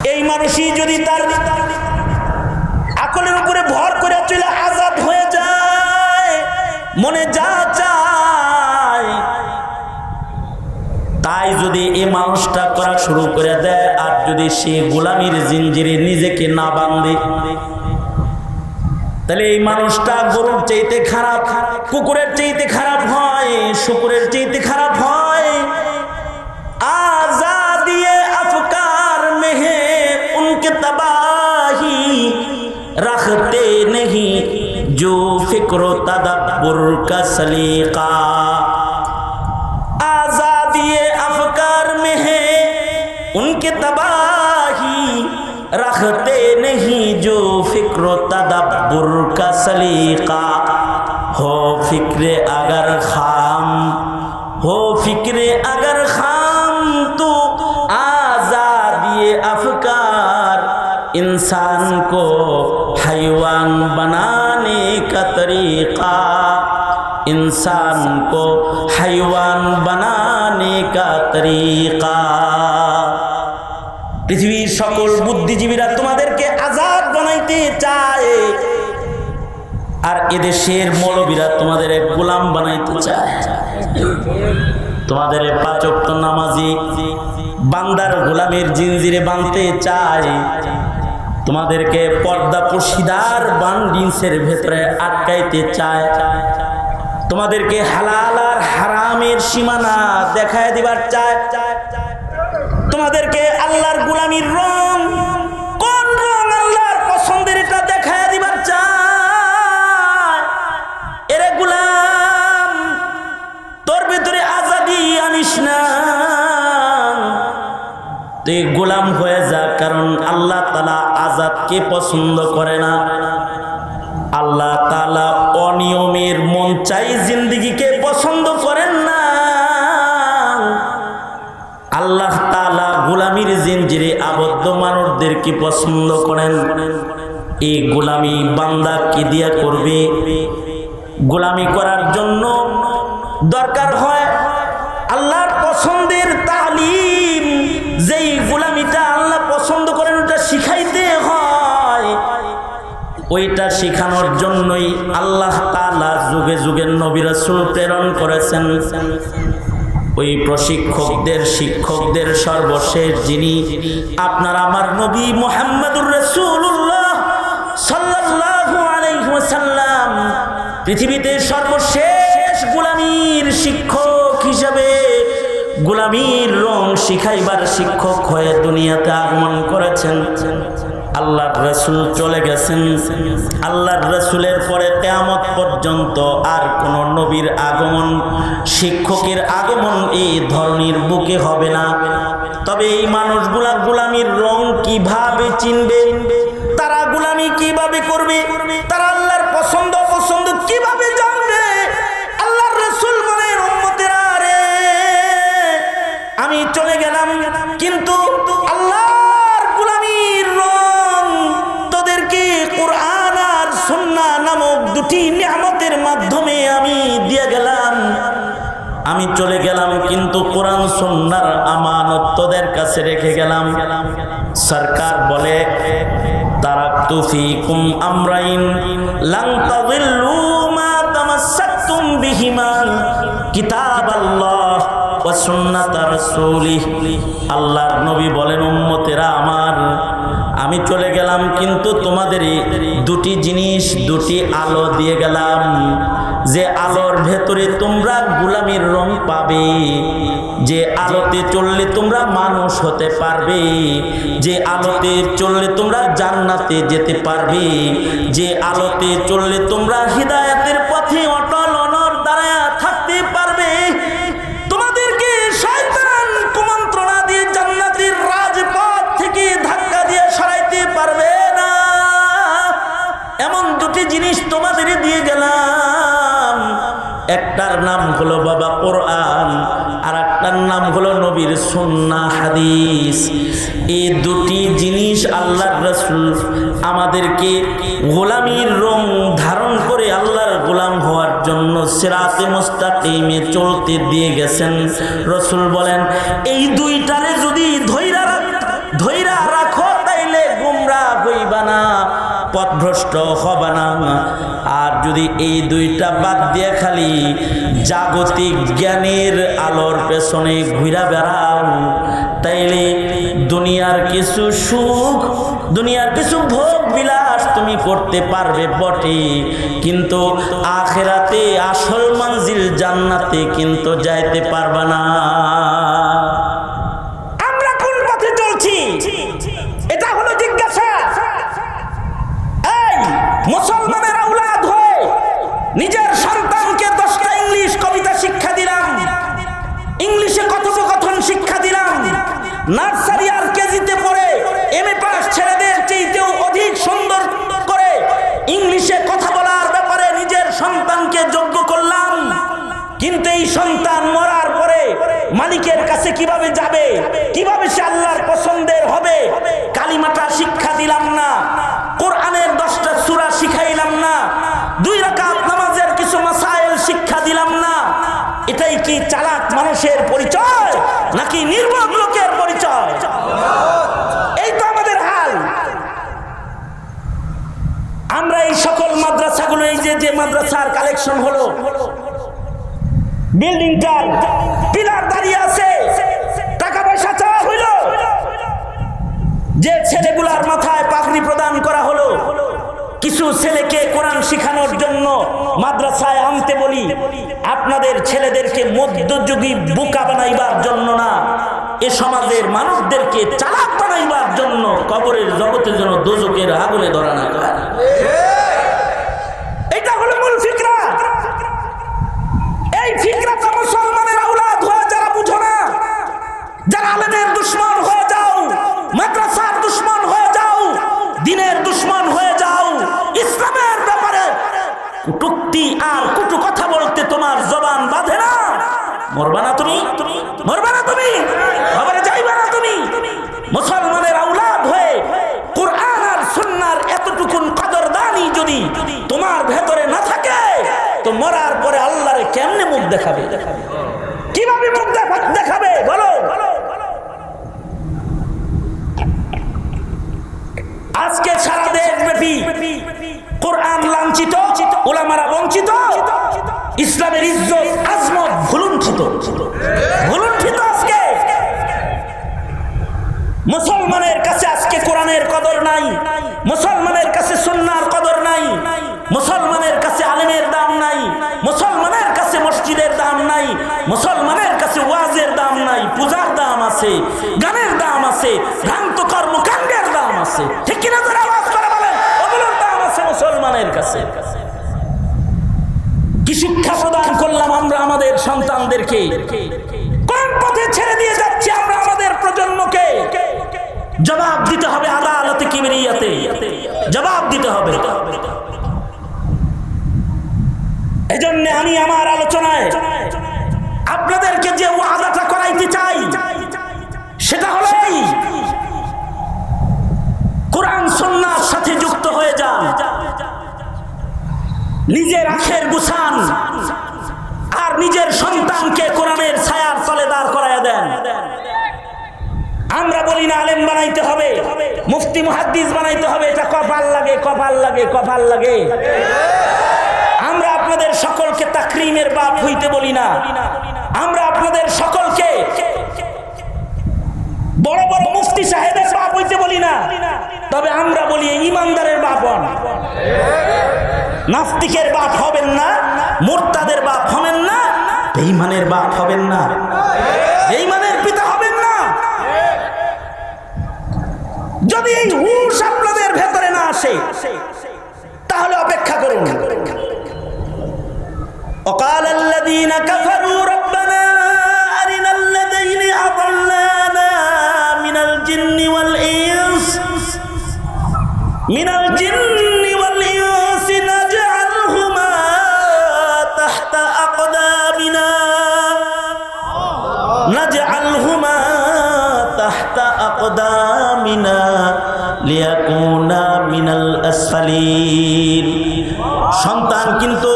এই মানুষই যদি তার আকলের উপরে ভর করে চলে আজাদ হয়ে যায়, মনে যা চায়, তাই যদি এই মানুষটা করা শুরু করে দেয়, আর যদি সে গোলামির জিঞ্জিরে নিজেকে না বাঁধে, তাহলে এই মানুষটা গরুর চাইতে খারাপ, কুকুরের চাইতে খারাপ হয়, শুকুরের চাইতে খারাপ হয়। फ़िक्र तदब्बर का सलीका। आज़ादी अफकार में है, उनके तबाही रखते नहीं जो फ़िक्र तदब्बर का सलीका। हो फ़िक्र अगर खाम, हो फ़िक्र अगर खाम तो आज़ादी अफकार इंसान को हैवान बनाने का तरीका इंसान को हैवान बनाने का तरीका পৃথিবীর সকল বুদ্ধিজীবীরা তোমাদেরকে আজাদ বানাইতে চায় আর এদেশের মৌলবীরা তোমাদের এক গোলাম বানাইতে চায় তোমাদের পাচক্ত নামাজি বান্দার গোলামের জিনজিরে বাঁধতে চায় তোমাদেরকে পর্দা পশিদার বান্ডিন্সের ভেতরে আটকাইতে চায়। তোমাদেরকে হালাল আর হারামের সীমানা দেখায় দিবার চায়। তোমাদেরকে আল্লাহর গোলামির রং, কোন রং আল্লাহর পছন্দের এটা দেখায় দিবার চায়। এরে গোলাম, তোর ভেতরে আজাদি আনিস না। তুই গোলাম হয়ে আজাদকে পছন্দ করে না। আল্লাহ তালা অনিয়মের মন চাই জিন্দিগিকে পছন্দ করেন না। আল্লাহ তালা গোলামির জিনজিরে আবদ্ধ মানুষদেরকে পছন্দ করেন। এই গোলামি বান্দা কি দিয়া করবে? গোলামি করার জন্য দরকার হয় আল্লাহর পছন্দের ওইটা শেখানোর জন্যই আল্লাহ তালা যুগে যুগে নবী রাসূল প্রেরণ করেছেন। ওই প্রশিক্ষকদের শিক্ষকদের সর্বশেষ যিনি, আপনার আমার নবী মোহাম্মদুর রসুল্লাহ ওয়াসাল্লাম পৃথিবীতে সর্বশেষ গোলামীর শিক্ষক হিসাবে গোলামীর রং শিখাইবার শিক্ষক হয়ে দুনিয়াতে আগমন করেছেন। আল্লাহর রসুল চলে গেছেন। আল্লাহর রসুলের পরে তেয়ামত পর্যন্ত আর কোন নবীর আগমন, শিক্ষকের আগমন এই ধরনের বুকে হবে না। তবে এই মানুষগুলা গুলামির রং কীভাবে চিনবে, তারা গোলামি কীভাবে করবে, তারা আল্লাহর পছন্দ পছন্দ কীভাবে জানবে? আল্লাহর রসুল বলে উম্মতেরা রে, আমি চলে গেলাম কিন্তু আমি চলে গেলাম, কিন্তু কোরআন সন্ন্যার আমানত তোদের কাছে রেখে গেলাম। সরকার বলে, তারাক্তু ফিকুম আমরাইন লান তাযিল্লু মা বিহিমা রাসূলিহ। আল্লাহর নবী বলেন, উম্মতেরা আমার আমি চলে গেলাম, কিন্তু তোমাদের দুটি জিনিস, দুটি আলো দিয়ে গেলাম। যে আলোর ভেতরে তোমরা গোলামির রং পাবে, যে আলোতে চললে তোমরা মানুষ হতে পারবে, যে আলোতে চললে তোমরা জান্নাতে যেতে পারবে, যে আলোতে চললে তোমরা হৃদায়তের পথে তোমাদের দিয়ে গেলাম। একটার নাম হলো বাবা কোরআন আর একটার নাম হলো নবীর সুন্না হাদিস। এই দুটি জিনিস আল্লাহর রসুল আমাদেরকে গোলামির রং ধারণ করে আল্লাহর গোলাম হওয়ার জন্য সিরাতে মুস্তাকিমে চলতে দিয়ে গেছেন। রসুল বলেন, এই দুইটারে যদি ধৈরা রাখ- ধৈরা রাখো পথভ্রষ্ট হবে না। আর যদি এই দুইটা বাদ দিয়ে খালি জাগতিক জ্ঞানের আলোর পেছনে ঘুরা বেড়াও, তাইলে দুনিয়ার কিছু সুখ, দুনিয়ার কিছু ভোগ বিলাস তুমি করতে পারবে বটে। কিন্তু আখেরাতে আসল মঞ্জিল জান্নাতে কিন্তু যাইতে পারবে না। নার্সারি আর কেজিতে পড়ে এম এ পাস ছেলেদের চেয়েতেও অধিক সুন্দর করে ইংলিশে কথা বলার ব্যাপারে নিজের সন্তানকে যোগ্য করলাম। কিন্তু এই সন্তান মরার পরে মালিকের কাছে কীভাবে যাবে? কীভাবে সে আল্লাহর পছন্দের হবে? কালিমাটা শিক্ষা দিলাম না। কোরআনের দশটা সূরা শিখাইলাম না। দুই রাকাত নামাজের কিছু মাসাইল শিক্ষা দিলাম না। এটাই কি চালাক মানুষের পরিচয় নাকি নির্বোধ লোকের পরিচয় এই তো আমাদের হাল আমরা এই সকল মাদ্রাসাগুলো, এই যে যে মাদ্রাসার কালেকশন হলো বিল্ডিংটার পিলার দাঁড়িয়ে আছে, টাকা পয়সা চাওয়া হইল। যে ছেলেগুলার মাথায় পাগড়ি প্রদান করা হলো, কিছু ছেলেকে কোরআন শিখানোর জন্য মাদ্রাসায় আনতে বলি, আপনাদের ছেলেদেরকে মধ্যযুগী বোকা বানাইবার জন্য না। এ সমাজের মানুষদেরকে চালাক বানাইবার জন্য কবরের জগতের জন্য দোজকের আগুনে ধরা না দেখাবে। কীভাবে মুখ দেখাবে? বলো। আজকে সারা দেশব্যাপী কোরআন লাঞ্ছিত ওলামারা বঞ্চিত, ইসলামের ইজ্জত, আজমত ভুলুণ্ঠিত। ভুলুণ্ঠিত আজকে। মুসলমানের কাছে আজকে কোরআনের কদর নাই। মুসলমানের মুসলমানের কাছে ওয়াজের দাম নাই, পূজার দাম আছে, গানের দাম আছে, ভ্রান্ত কর্মকাণ্ডের দাম আছে। ঠিক কিনা যারা আওয়াজ করে বলেন? ওগুলোর দাম আছে মুসলমানের কাছে। কি শিক্ষা প্রদান করলাম আমরা আমাদের সন্তানদেরকে? কোন পথে ছেড়ে দিয়ে যাচ্ছি আমরা আমাদের প্রজন্মকে? জবাব দিতে হবে আদালতে কিবরিয়াতে। জবাব দিতে হবে। এজন্য আমি আমার আলোচনায় আপনাদেরকে যে ওয়াদাটা করাইতে চাই, সেটা হলো এই। কোরআন সন্ন্যার সাথে যুক্ত হয়ে যান। নিজের আখের গুছান আর নিজের সন্তানকে কোরআনের ছায়ার তলে দাঁড় করায় দেন। আমরা বলি না, আলেম বানাইতে হবে, মুফতি, মুহাদ্দিস বানাইতে হবে, এটা কপাল লাগে কপাল লাগে কপাল লাগে। আমরা আপনাদের সকলকে তাকরিমের বাপ হইতে বলি না। আমরা আপনাদের সকলকে বড় বড় মুফতি সাহেবের বাপ হইতে বলি না। তবে আমরা বলি ইমানদারের বাপ হন। নাস্তিকের বাপ হবেন না, মোর্তাদের বাপ হবেন না বেইমানের বাপ হবেন না। বেইমানের পিতা হবেন না। যদি এই হুশ আপনাদের ভেতরে না আসে, তাহলে অপেক্ষা করুন। অকাল কাফারু মিনাল জিন্নি ওয়াল ইনসি নাজআলহুমা তাহতা আকদামিনা। নাজআলহুমা তাহতা আকদামিনা লিয়াকুনা মিনাল আসফালিন। সন্তান কিন্তু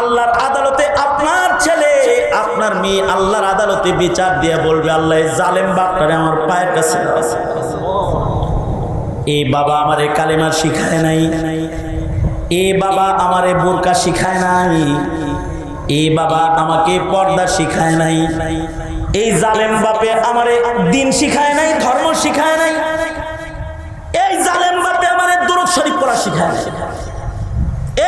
আল্লাহর আদালতে আপনার ছেলে, আপনার মেয়ে আল্লাহর আদালতে বিচার দিয়ে বলবে, আল্লাহ জালেম বাপটারে আমার পায়ের কাছে। আছে এ বাবা আমারে কালেমা শিখায় নাই। এ বাবা আমারে বোরকা শিখায় নাই। এ বাবা আমাকে পর্দা শিখায় নাই। এই জালেম বাপে আমারে দিন শিখায় নাই, ধর্ম শিখায় নাই। এই জালেম বাপে আমারে দুরুদ শরীফ পড়া শিখায় নাই।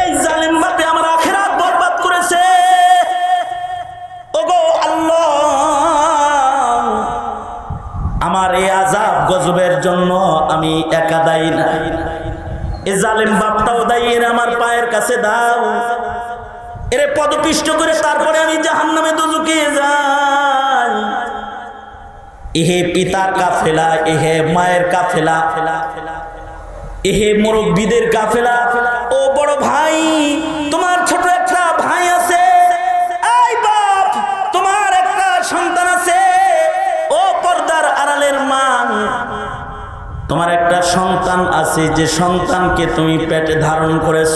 এই জালেম বাপে আমার আখেরাত বরবাদ করেছে। ওগো আল্লাহ, আমার এই আজাব গজবের জন্য আমি একা দায়ী না। এ জালেম বাপটাও দায়ী, এর আমার পায়ের কাছে দাও। এরে পদপিষ্ট করে তারপরে আমি জাহান নামে দুজুকে যাই। এহে পিতার কাফেলা, এহে মায়ের কাফেলা, এহে মুরব্বীদের কাফেলা। ও বড় ভাই তোমার একটা সন্তান আছে, যে সন্তানকে তুমি পেটে ধারণ করেছ।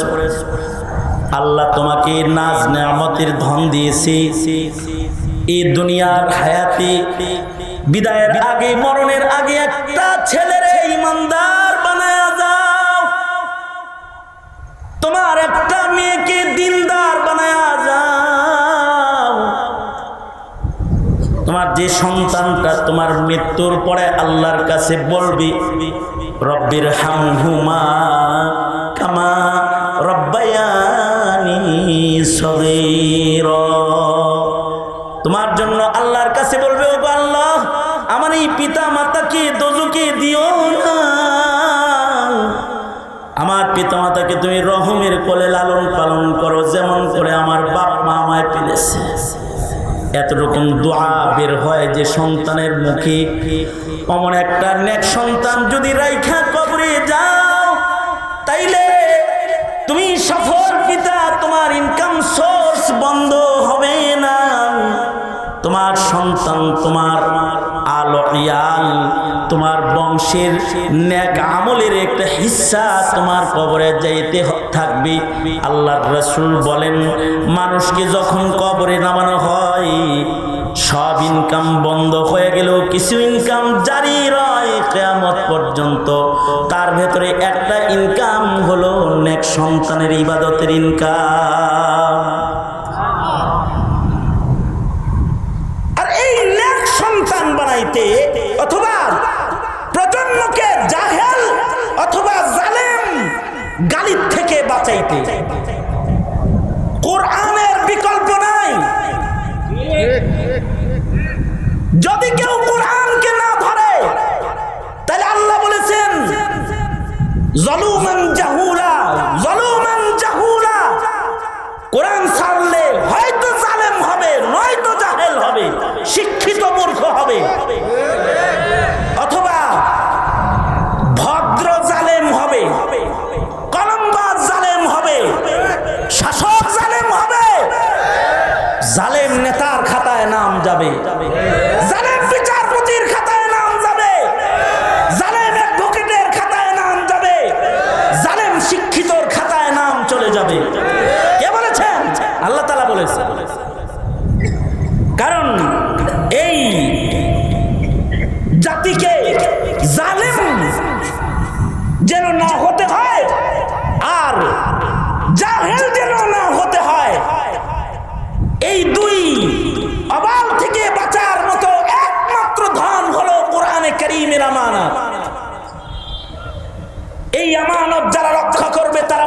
আল্লাহ তোমাকে নাজ নেয়ামতের ধন দিয়েছে। এই দুনিয়ার হায়াতে, বিদায়ের আগে, মরণের আগে একটা ছেলের ইমানদার বানায়া যাও। তোমার একটা মেয়েকে দিনদার বানায়া যাও। যে সন্তানটা তোমার মৃত্যুর পরে আল্লাহর কাছে বলবি, রব্বির হামহুমা কামা রব্বায়ানি সগীর। তোমার জন্য আল্লাহর কাছে বলবে ও আল্লাহ, আমার এই পিতা মাতাকে দোজকে দিও না? আমার পিতা মাতাকে তুমি রহমের কোলে লালন পালন করো, যেমন করে আমার বাপ মা আমায় পেলেছে এতরকম দোয়া বের হয় যে সন্তানের মুখে। অমন একটা নেক সন্তান যদি রাইখা কবরে যাও, তাইলে তুমি সফল পিতা, তোমার ইনকাম সোর্স বন্ধ হবে না। তোমার সন্তান তোমার তোমার বংশের ন্যাক আমলের একটা হিস্সা তোমার কবরে যাইতে থাকবে। আল্লাহ রসুল বলেন, মানুষকে যখন কবরে নামানো হয়, সব ইনকাম বন্ধ হয়ে গেলেও কিছু ইনকাম জারি রয় কেয়ামত পর্যন্ত। তার ভেতরে একটা ইনকাম হলো নেক সন্তানের ইবাদতের ইনকাম। যাবে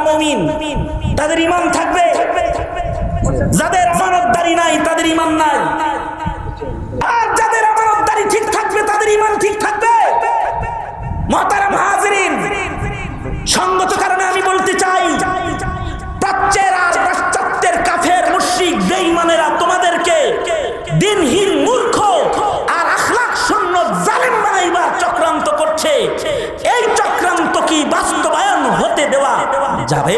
মমিন তাদের ইমান থাকবে। যাদের আমানতদারি নাই তাদের ইমান নাই। যাবে।